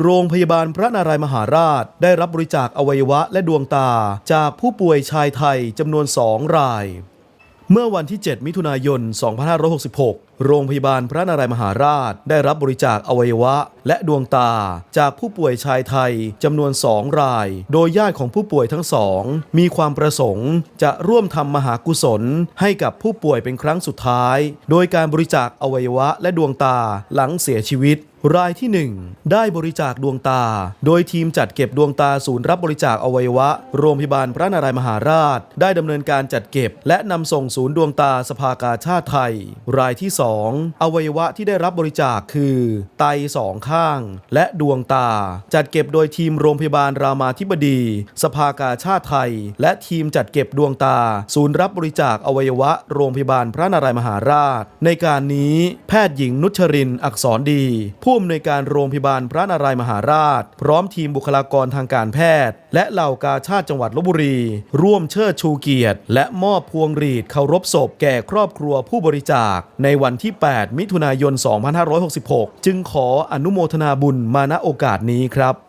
โรงพยาบาลพระนารายมหาราช ได้รับบริจาคอวัยวะและดวงตาจากผู้ป่วยชายไทยจำนวน 2 ราย เมื่อวันที่ 7 มิถุนายน 2566 โรงพยาบาลพระนารายมหาราช ได้รับบริจาคอวัยวะและดวงตาจากผู้ป่วยชายไทยจำนวน 2 ราย โดยญาติของผู้ป่วยทั้งสอง มีความประสงค์ จะร่วมทำมหากุศล ให้กับผู้ป่วยเป็นครั้งสุดท้าย โดยการบริจาคอวัยวะและดวงตาหลังเสียชีวิต รายที่ 1 ได้บริจาคดวงตา โดยทีมจัดเก็บดวงตาศูนย์รับบริจาคอวัยวะ โรงพยาบาลพระนารายมหาราช ได้ดำเนินการจัดเก็บ และนำส่งศูนย์ดวงตาสภากาชาติไทย รายที่ 2 อวัยวะที่ได้รับบริจาคคือ ไตสองข้าง และดวงตา จัดเก็บโดยทีมโรงพยาบาลรามาธิบดี สภากาชาติไทย และทีมจัดเก็บดวงตา ศูนย์รับบริจาคอวัยวะ โรงพยาบาลพระนารายมหาราช ในการนี้แพทย์หญิงนุชรินอักษรดีผู้อำนวยการโรงพยาบาลพระนารายมหาราช พร้อมทีมบุคลากรทางการแพทย์ และเหล่ากาชาติจังหวัดลบบุรี ร่วมเชิดชูเกียรติ และมอบพวงหรีดเคารพศพแก่ครอบครัวผู้บริจาค ในวันที่ 8 มิถุนายน 2566 จึงขออนุโมทนาบุญมาณโอกาสนี้ครับ